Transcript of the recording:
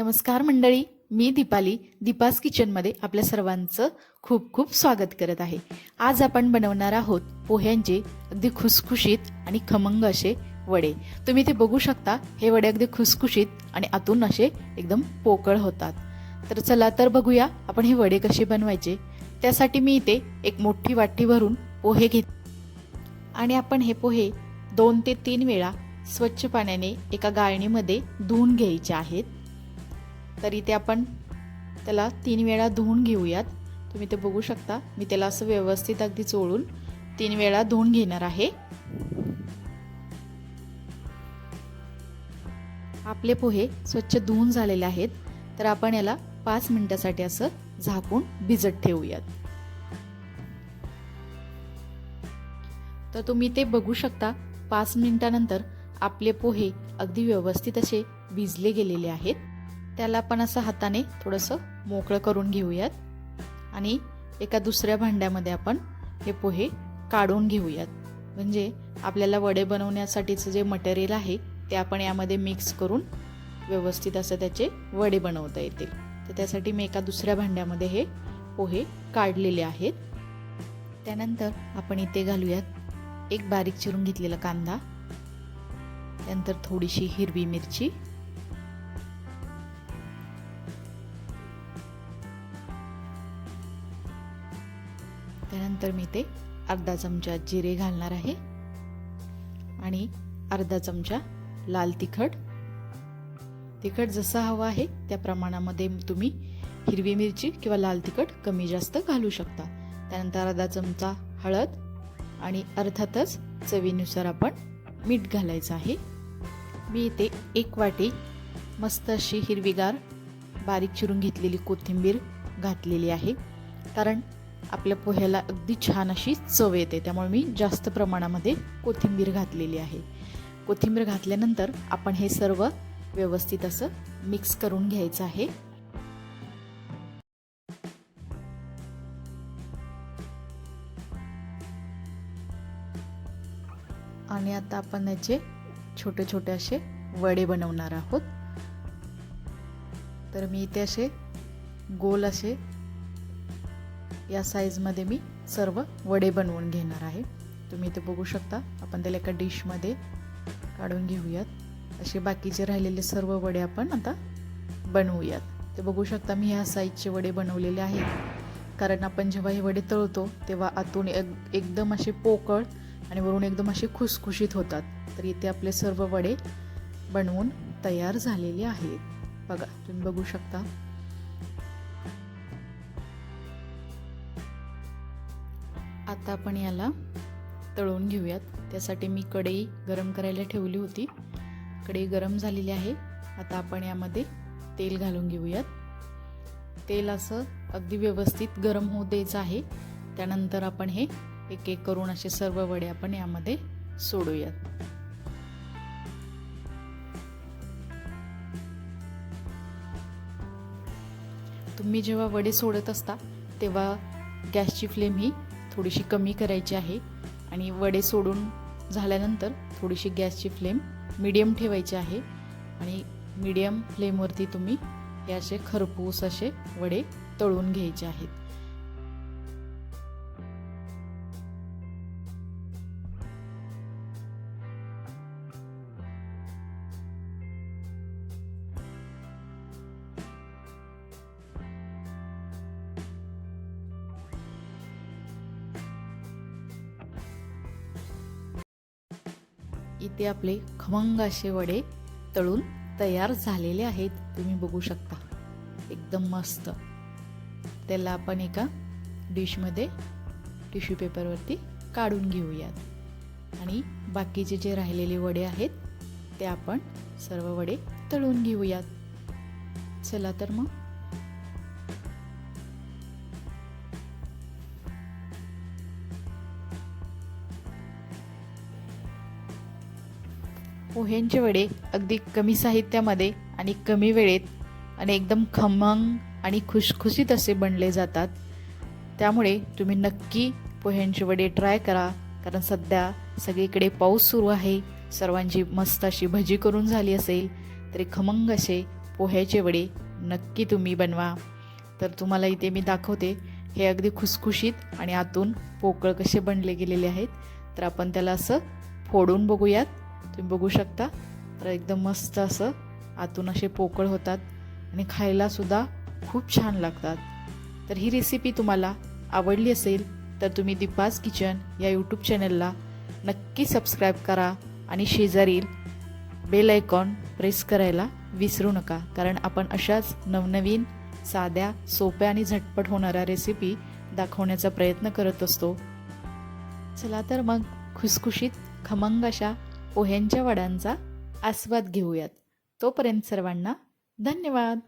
नमस्कार मंडळी मी दीपाली दीपास किचनमध्ये आपल्या सर्वांचं खूप खूप स्वागत करत आहे. आज आपण बनवणार आहोत पोह्यांचे अगदी खुसखुशीत आणि खमंग असे वडे. तुम्ही ते बघू शकता हे वडे अगदी खुसखुशीत आणि आतून असे एकदम पोकळ होतात. तर चला तर बघूया आपण हे वडे कसे बनवायचे. त्यासाठी मी इथे एक मोठी वाटी भरून पोहे घेत आणि आपण हे पोहे दोन ते तीन वेळा स्वच्छ पाण्याने एका गाळणीमध्ये धुवून घ्यायचे आहेत. तर इथे आपण त्याला तीन वेळा धुवून घेऊयात. तुम्ही ते बघू शकता. मी त्याला असं व्यवस्थित अगदी चोळून तीन वेळा धुवून घेणार आहे. आपले पोहे स्वच्छ धुवून झालेले आहेत. तर आपण याला पाच मिनिटासाठी असं झाकून भिजत ठेवूयात. तर तुम्ही ते बघू शकता. पाच मिनिटानंतर आपले पोहे अगदी व्यवस्थित असे भिजले गेलेले आहेत. त्याला आपण असं हाताने थोडंसं मोकळं करून घेऊयात. आणि एका दुसऱ्या भांड्यामध्ये आपण हे पोहे काढून घेऊयात. म्हणजे आपल्याला वडे बनवण्यासाठीचं जे मटेरियल आहे ते आपण यामध्ये मिक्स करून व्यवस्थित असं त्याचे वडे बनवता येतील. तर त्यासाठी मी एका दुसऱ्या भांड्यामध्ये हे पोहे काढलेले आहेत. त्यानंतर आपण इथे घालूयात एक बारीक चिरून घेतलेला कांदा. त्यानंतर थोडीशी हिरवी मिरची. त्यानंतर मी ते अर्धा चमचा जिरे घालणार आहे. आणि अर्धा चमचा लाल तिखट. तिखट जसं हवं आहे त्या प्रमाणामध्ये तुम्ही हिरवी मिरची किंवा लाल तिखट कमी जास्त घालू शकता. त्यानंतर अर्धा चमचा हळद आणि अर्थातच चवीनुसार आपण मीठ घालायचं आहे. मी इथे एक वाटी मस्त अशी हिरवीगार बारीक चिरून घेतलेली कोथिंबीर घातलेली आहे. कारण आपल्या पोह्याला अगदी छान अशी चव येते. त्यामुळे मी जास्त प्रमाणामध्ये कोथिंबीर घातलेली आहे. कोथिंबीर घातल्यानंतर आपण हे सर्व व्यवस्थित असं मिक्स करून घ्यायचं आहे. आणि आता आपण याचे छोटे छोटे असे वडे बनवणार आहोत. तर मी इथे असे गोल असे या साईजमध्ये मी सर्व वडे बनवून घेणार आहे. तुम्ही इथे बघू शकता. आपण त्याला एका डिशमध्ये काढून घेऊयात. असे बाकीचे राहिलेले सर्व वडे आपण आता बनवूयात. ते बघू शकता मी ह्या साईजचे वडे बनवलेले आहेत. कारण आपण जेव्हा हे वडे तळतो तेव्हा आतून एक एकदम असे पोकळ आणि वरून एकदम असे खुसखुशीत होतात. तर इथे आपले सर्व वडे बनवून तयार झालेले आहेत. बघा तुम्ही बघू शकता. आता आपण याला तळून घेऊयात. त्यासाठी मी कढई गरम करायला ठेवली होती. कढई गरम झालेली आहे. आता आपण यामध्ये तेल घालून घेऊयात. तेल असं अगदी व्यवस्थित गरम होऊ द्यायचं आहे. त्यानंतर आपण हे एक एक करून असे सर्व वडे आपण यामध्ये सोडूयात. तुम्ही जेव्हा वडे सोडत असता तेव्हा गॅसची फ्लेम ही थोडीशी कमी करायची आहे आणि वडे सोडून झाल्यानंतर थोडीशी गॅसची फ्लेम मिडियम ठेवायची आहे आणि मिडियम फ्लेमवरती तुम्ही हे असे खरपूस असे वडे तळून घ्यायचे आहेत. इथे आपले खमंग असे वडे तळून तयार झालेले आहेत. तुम्ही बघू शकता. एकदम मस्त. त्याला आपण एका डिशमध्ये टिश्यू पेपरवरती काढून घेऊयात. आणि बाकीचे जे राहिलेले वडे आहेत ते आपण सर्व वडे तळून घेऊयात. चला तर मग. पोह्यांचे वडे अगदी कमी साहित्यामध्ये आणि कमी वेळेत आणि एकदम खमंग आणि खुशखुशीत असे बनले जातात. त्यामुळे तुम्ही नक्की पोह्यांचे वडे ट्राय करा कारण सध्या सगळीकडे पाऊस सुरू आहे. सर्वांची मस्त अशी भजी करून झाली असेल तरी खमंग असे पोह्याचे वडे नक्की तुम्ही बनवा. तर तुम्हाला इथे मी दाखवते हे अगदी खुसखुशीत आणि आतून पोकळ कसे बनले गेलेले आहेत. तर आपण त्याला असं फोडून बघूयात. तुम्ही बघू शकता. तर एकदम मस्त असं आतून असे पोकळ होतात आणि खायलासुद्धा खूप छान लागतात. तर ही रेसिपी तुम्हाला आवडली असेल तर तुम्ही दीपाज किचन या यूट्यूब चॅनलला नक्की सबस्क्राईब करा आणि शेजारील बेल आयकॉन प्रेस करायला विसरू नका. कारण आपण अशाच नवनवीन साध्या सोप्या आणि झटपट होणाऱ्या रेसिपी दाखवण्याचा प्रयत्न करत असतो. चला तर मग खुसखुशीत खमंग अशा पोह्यांच्या वड्यांचा आस्वाद घेऊयात. तोपर्यंत सर्वांना धन्यवाद.